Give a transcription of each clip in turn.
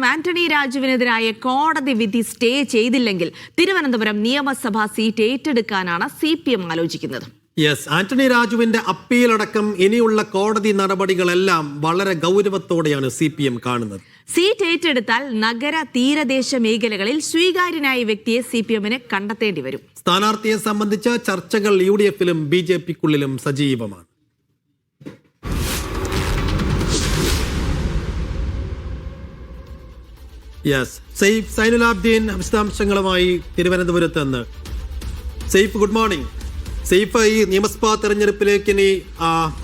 ആന്റണി രാജുവിനെതിരായ കോടതി വിധി സ്റ്റേ ചെയ്തില്ലെങ്കിൽ തിരുവനന്തപുരം നിയമസഭാ സീറ്റ് ഏറ്റെടുക്കാനാണ് സി പി എം ആലോചിക്കുന്നത്. യെസ് ആന്റണി രാജുവിന്റെ അപ്പീലടക്കം ഇനിയുള്ള കോടതി നടപടികളെല്ലാം വളരെ ഗൗരവത്തോടെയാണ് സി പി എം കാണുന്നത്. സീറ്റ് ഏറ്റെടുത്താൽ നഗര തീരദേശ മേഖലകളിൽ സ്വീകാര്യനായ വ്യക്തിയെ സി പി എമ്മിന് കണ്ടെത്തേണ്ടി വരും. സ്ഥാനാർത്ഥിയെ സംബന്ധിച്ച ചർച്ചകൾ യു ഡി എഫിലും ബി ജെ പിക്കുള്ളിലും സജീവമാണ്. യെസ് സെയ്ഫ് സൈനുലാബ്ദീൻ വിശദാംശങ്ങളുമായി തിരുവനന്തപുരത്ത് നിന്ന്. സെയ്ഫ് ഗുഡ് മോർണിംഗ് സെയ്ഫ് ഈ നിയമസഭാ തെരഞ്ഞെടുപ്പിലേക്ക് ഇനി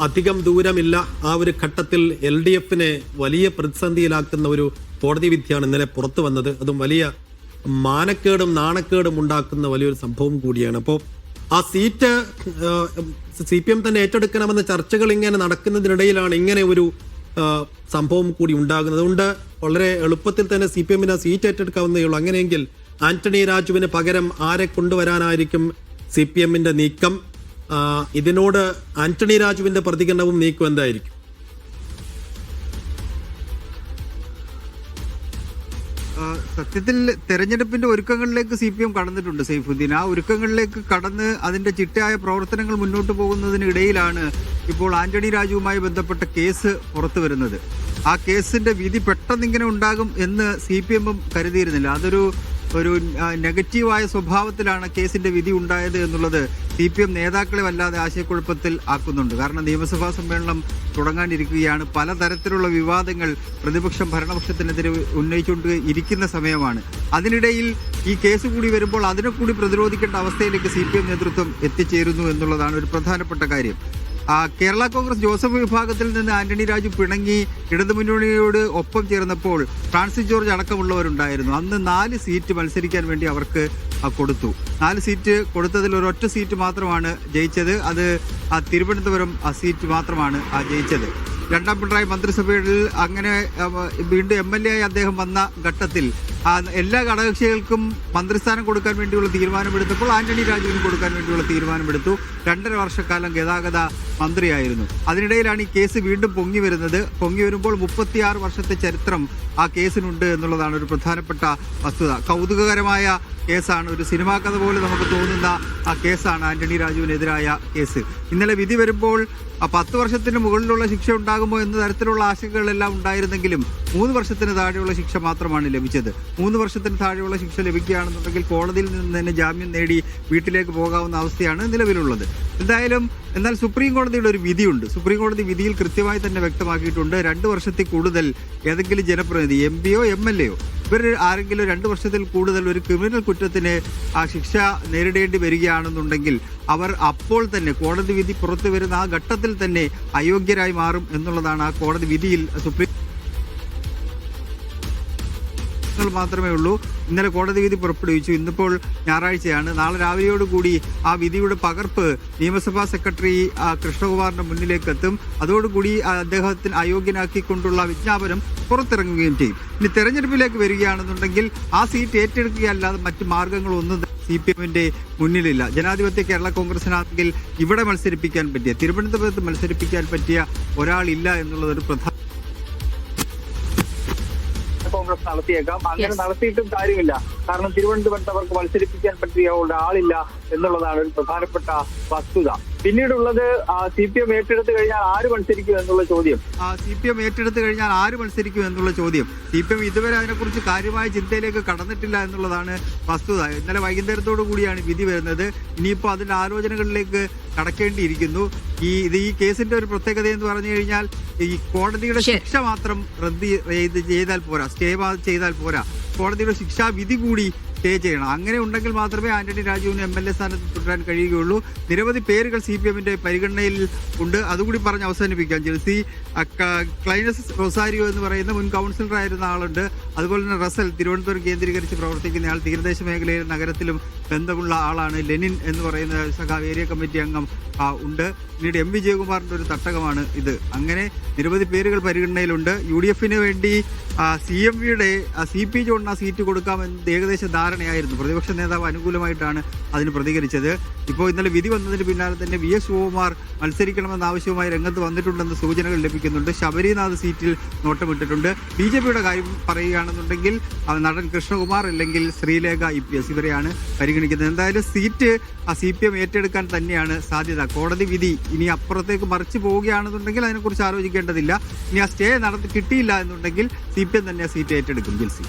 അധികം ദൂരമില്ല. ആ ഒരു ഘട്ടത്തിൽ എൽ ഡി എഫിനെ വലിയ പ്രതിസന്ധിയിലാക്കുന്ന ഒരു കോടതി വിധിയാണ് ഇന്നലെ പുറത്തു വന്നത്. അതും വലിയ മാനക്കേടും നാണക്കേടും ഉണ്ടാക്കുന്ന വലിയൊരു സംഭവം കൂടിയാണ്. അപ്പോൾ ആ സീറ്റ് സി പി എം തന്നെ ഏറ്റെടുക്കണമെന്ന ചർച്ചകൾ ഇങ്ങനെ നടക്കുന്നതിനിടയിലാണ് ഇങ്ങനെ ഒരു സംഭവം കൂടി ഉണ്ടാകുന്നത്. അതുകൊണ്ട് വളരെ എളുപ്പത്തിൽ തന്നെ സി പി എമ്മിന് സീറ്റ് ഏറ്റെടുക്കാവുന്നേ ഉള്ളൂ. അങ്ങനെയെങ്കിൽ ആന്റണി രാജുവിന് പകരം ആരെ കൊണ്ടുവരാനായിരിക്കും സി പി എമ്മിന്റെ നീക്കം? ഇതിനോട് ആന്റണി രാജുവിന്റെ പ്രതികരണവും നീക്കം എന്തായിരിക്കും? സത്യത്തിൽ തെരഞ്ഞെടുപ്പിന്റെ ഒരുക്കങ്ങളിലേക്ക് സി പി എം കടന്നിട്ടുണ്ട് സൈഫുദ്ദീൻ. ആ ഒരുക്കങ്ങളിലേക്ക് കടന്ന് അതിന്റെ ചിട്ടയായ പ്രവർത്തനങ്ങൾ മുന്നോട്ട് പോകുന്നതിനിടയിലാണ് ഇപ്പോൾ ആന്റണി രാജുവുമായി ബന്ധപ്പെട്ട കേസ് പുറത്തു വരുന്നത്. ആ കേസിന്റെ വിധി പെട്ടെന്ന് ഇങ്ങനെ ഉണ്ടാകും എന്ന് സി പി എമ്മും കരുതിയിരുന്നില്ല. അതൊരു ഒരു നെഗറ്റീവായ സ്വഭാവത്തിലാണ് കേസിന്റെ വിധി ഉണ്ടായത് എന്നുള്ളത് സി പി എം നേതാക്കളെ വല്ലാതെ ആശയക്കുഴപ്പത്തിൽ ആക്കുന്നുണ്ട്. കാരണം നിയമസഭാ സമ്മേളനം തുടങ്ങാനിരിക്കുകയാണ്. പലതരത്തിലുള്ള വിവാദങ്ങൾ പ്രതിപക്ഷം ഭരണപക്ഷത്തിനെതിരെ ഉന്നയിച്ചുകൊണ്ട് ഇരിക്കുന്ന സമയമാണ്. അതിനിടയിൽ ഈ കേസ് കൂടി വരുമ്പോൾ അതിനെ കൂടി പ്രതിരോധിക്കേണ്ട അവസ്ഥയിലേക്ക് സി നേതൃത്വം എത്തിച്ചേരുന്നു എന്നുള്ളതാണ് ഒരു പ്രധാനപ്പെട്ട കാര്യം. കേരള കോൺഗ്രസ് ജോസഫ് വിഭാഗത്തിൽ നിന്ന് ആന്റണി രാജു പിണങ്ങി ഇടതുമുന്നണിയോട് ഒപ്പം ചേർന്നപ്പോൾ ഫ്രാൻസിസ് ജോർജ് അടക്കമുള്ളവരുണ്ടായിരുന്നു. അന്ന് നാല് സീറ്റ് മത്സരിക്കാൻ വേണ്ടി അവർക്ക് കൊടുത്തു. നാല് സീറ്റ് കൊടുത്തതിൽ ഒരൊറ്റ സീറ്റ് മാത്രമാണ് ജയിച്ചത്. അത് തിരുവനന്തപുരം സീറ്റ് മാത്രമാണ് ജയിച്ചത്. രണ്ടാം പിണറായി മന്ത്രിസഭയിൽ അങ്ങനെ വീണ്ടും എം എൽ എ ആയി അദ്ദേഹം വന്ന ഘട്ടത്തിൽ എല്ലാ ഘടകകക്ഷികൾക്കും മന്ത്രിസ്ഥാനം കൊടുക്കാൻ വേണ്ടിയുള്ള തീരുമാനമെടുത്തപ്പോൾ ആന്റണി രാജുവിന് കൊടുക്കാൻ വേണ്ടിയുള്ള തീരുമാനമെടുത്തു. രണ്ടര വർഷക്കാലം ഗതാഗത മന്ത്രിയായിരുന്നു. അതിനിടയിലാണ് ഈ കേസ് വീണ്ടും പൊങ്ങി വരുന്നത്. പൊങ്ങി വരുമ്പോൾ മുപ്പത്തിയാറ് വർഷത്തെ ചരിത്രം ആ കേസിനുണ്ട് എന്നുള്ളതാണ് ഒരു പ്രധാനപ്പെട്ട വസ്തുത. കൗതുകകരമായ കേസാണ്. ഒരു സിനിമാ കഥ പോലെ നമുക്ക് തോന്നുന്ന ആ കേസാണ് ആന്റണി രാജുവിനെതിരായ കേസ്. ഇന്നലെ വിധി വരുമ്പോൾ ആ പത്ത് വർഷത്തിന് മുകളിലുള്ള ശിക്ഷ ഉണ്ടാകുമോ എന്ന തരത്തിലുള്ള ആശങ്കകളെല്ലാം ഉണ്ടായിരുന്നെങ്കിലും മൂന്ന് വർഷത്തിന് താഴെയുള്ള ശിക്ഷ മാത്രമാണ് ലഭിച്ചത്. മൂന്ന് വർഷത്തിന് താഴെയുള്ള ശിക്ഷ ലഭിക്കുകയാണെന്നുണ്ടെങ്കിൽ കോടതിയിൽ നിന്ന് തന്നെ ജാമ്യം നേടി വീട്ടിലേക്ക് പോകാവുന്ന അവസ്ഥയാണ് നിലവിലുള്ളത്. എന്തായാലും എന്നാൽ സുപ്രീം കോടതിയുടെ ഒരു വിധിയുണ്ട്. സുപ്രീം കോടതി വിധിയിൽ കൃത്യമായി തന്നെ വ്യക്തമാക്കിയിട്ടുണ്ട്. രണ്ട് വർഷത്തിൽ കൂടുതൽ ഏതെങ്കിലും ജനപ്രതിനിധി എം പിയോ എം എൽ എയോ ഇവർ ആരെങ്കിലും രണ്ട് വർഷത്തിൽ കൂടുതൽ ഒരു ക്രിമിനൽ കുറ്റത്തിന് ആ ശിക്ഷ നേരിടേണ്ടി വരികയാണെന്നുണ്ടെങ്കിൽ അവർ അപ്പോൾ തന്നെ കോടതി വിധി പുറത്തു വരുന്ന ആ ഘട്ടത്തിൽ തന്നെ അയോഗ്യരായി മാറും എന്നുള്ളതാണ് ആ കോടതി വിധിയിൽ സുപ്രീം ങ്ങൾ മാത്രമേ ഉള്ളൂ. ഇന്നലെ കോടതി വിധി പുറപ്പെടുവിച്ചു. ഇന്നിപ്പോൾ ഞായറാഴ്ചയാണ്. നാളെ രാവിലെയോടുകൂടി ആ വിധിയുടെ പകർപ്പ് നിയമസഭാ സെക്രട്ടറി കൃഷ്ണകുമാറിന്റെ മുന്നിലേക്ക് എത്തും. അതോടുകൂടി അദ്ദേഹത്തിന് അയോഗ്യനാക്കിക്കൊണ്ടുള്ള വിജ്ഞാപനം പുറത്തിറങ്ങുകയും ചെയ്യും. ഇനി തെരഞ്ഞെടുപ്പിലേക്ക് വരികയാണെന്നുണ്ടെങ്കിൽ ആ സീറ്റ് ഏറ്റെടുക്കുകയല്ലാതെ മറ്റ് മാർഗങ്ങളൊന്നും സി പി എമ്മിന്റെ മുന്നിലില്ല. ജനാധിപത്യ കേരള കോൺഗ്രസിനാണെങ്കിൽ ഇവിടെ മത്സരിപ്പിക്കാൻ പറ്റിയ തിരുവനന്തപുരത്ത് മത്സരിപ്പിക്കാൻ പറ്റിയ ഒരാളില്ല എന്നുള്ളത് ഒരു പ്രധാന കോൺഗ്രസ് നടത്തിയേക്കാം. അങ്ങനെ നടത്തിയിട്ടും കാര്യമില്ല. കാരണം തിരുവനന്തപുരത്ത് അവർക്ക് മത്സരിപ്പിക്കാൻ പറ്റിയ ആളില്ല എന്നുള്ളതാണ് ഒരു പ്രധാനപ്പെട്ട വസ്തുത. പിന്നീടുള്ളത് സി പി എം ഏറ്റെടുത്ത് കഴിഞ്ഞാൽ ആര് മത്സരിക്കും എന്നുള്ള ചോദ്യം. സി പി എം ഏറ്റെടുത്ത് കഴിഞ്ഞാൽ ആര് മത്സരിക്കും എന്നുള്ള ചോദ്യം. സി പി എം ഇതുവരെ അതിനെക്കുറിച്ച് കാര്യമായ ചിന്തയിലേക്ക് കടന്നിട്ടില്ല എന്നുള്ളതാണ് വസ്തുത. ഇന്നലെ വൈകുന്നേരത്തോടു കൂടിയാണ് വിധി വരുന്നത്. ഇനിയിപ്പോൾ അതിന്റെ ആലോചനകളിലേക്ക് കടക്കേണ്ടിയിരിക്കുന്നു. ഈ ഇത് ഈ കേസിന്റെ ഒരു പ്രത്യേകത എന്ന് പറഞ്ഞു കഴിഞ്ഞാൽ ഈ കോടതിയുടെ ശിക്ഷ മാത്രം റദ്ദ് ചെയ്താൽ പോരാ സ്റ്റേ ചെയ്താൽ പോരാ. കോടതിയുടെ ശിക്ഷാ വിധി കൂടി സ്റ്റേ ചെയ്യണം. അങ്ങനെ ഉണ്ടെങ്കിൽ മാത്രമേ ആന്റണി രാജുവിന് എം എൽ എ സ്ഥാനത്ത് തുടരാൻ കഴിയുകയുള്ളൂ. നിരവധി പേരുകൾ സി പി എമ്മിന്റെ പരിഗണനയിൽ ഉണ്ട്. അതുകൂടി പറഞ്ഞ് അവസാനിപ്പിക്കാം. ജെൽസി ക്ലൈനസ് റൊസാരിയോ എന്ന് പറയുന്ന മുൻ കൗൺസിലർ ആയിരുന്ന ആളുണ്ട്. അതുപോലെ തന്നെ റസൽ തിരുവനന്തപുരം കേന്ദ്രീകരിച്ച് പ്രവർത്തിക്കുന്ന ആൾ തീരദേശ മേഖലയിലെ നഗരത്തിലും ബന്ധമുള്ള ആളാണ്. ലെനിൻ എന്ന് പറയുന്ന സഖാവ് ഏരിയ കമ്മിറ്റി അംഗം ഉണ്ട്. പിന്നീട് എം വിജയകുമാറിന്റെ ഒരു തട്ടകമാണ് ഇത്. അങ്ങനെ നിരവധി പേരുകൾ പരിഗണനയിലുണ്ട്. യു ഡി എഫിന് വേണ്ടി സി എം വിയുടെ സി പി ജോണിന് ആ സീറ്റ് കൊടുക്കാമെന്ന് ഏകദേശ ധാരണയായിരുന്നു. പ്രതിപക്ഷ നേതാവ് അനുകൂലമായിട്ടാണ് അതിന് പ്രതികരിച്ചത്. ഇപ്പോൾ ഇന്നലെ വിധി വന്നതിന് പിന്നാലെ തന്നെ വി എസ് ശിവകുമാർ മത്സരിക്കണമെന്ന ആവശ്യവുമായി രംഗത്ത് വന്നിട്ടുണ്ടെന്ന് സൂചനകൾ ലഭിക്കുന്നുണ്ട്. ശബരിനാഥ് സീറ്റിൽ നോട്ടമിട്ടിട്ടുണ്ട്. ബി ജെ പിയുടെ കാര്യം പറയുകയാണെന്നുണ്ടെങ്കിൽ നടൻ കൃഷ്ണകുമാർ അല്ലെങ്കിൽ ശ്രീലേഖ ഇ പി എസ് ഇവരെയാണ് പരിഗണിക്കുന്നത്. എന്തായാലും സീറ്റ് ആ സി പി എം ഏറ്റെടുക്കാൻ തന്നെയാണ് സാധ്യത. കോടതി വിധി ഇനി അപ്പുറത്തേക്ക് മറിച്ച് പോവുകയാണെന്നുണ്ടെങ്കിൽ അതിനെക്കുറിച്ച് ആലോചിക്കേണ്ടതില്ല. ഇനി ആ സ്റ്റേ നടത്തി കിട്ടിയില്ല എന്നുണ്ടെങ്കിൽ സി എം തന്നെ സീറ്റ് ഏറ്റെടുക്കും ജിൽസി